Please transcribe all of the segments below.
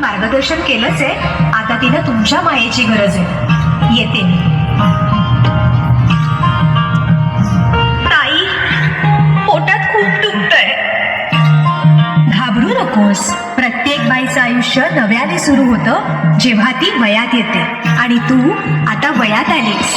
मार्गदर्शन केलंच आहे. आता तिला तुमच्या मायेची गरज आहे. येते ताई पोटात खूप दुखतंय. घाबरू नकोस. प्रत्येक बाईचं आयुष्य नव्याने सुरू होतं जेव्हा ती वयात येते. आणि तू आता वयात आलीस.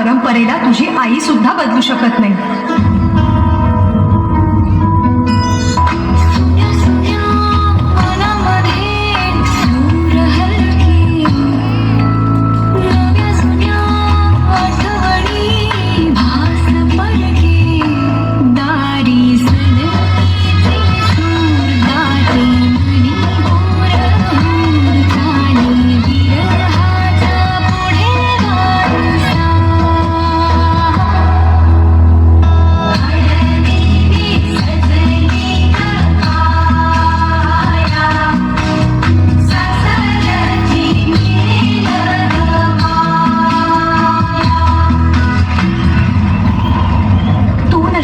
परंपरेला तुझी आई सुद्धा बदलू शकत नाही.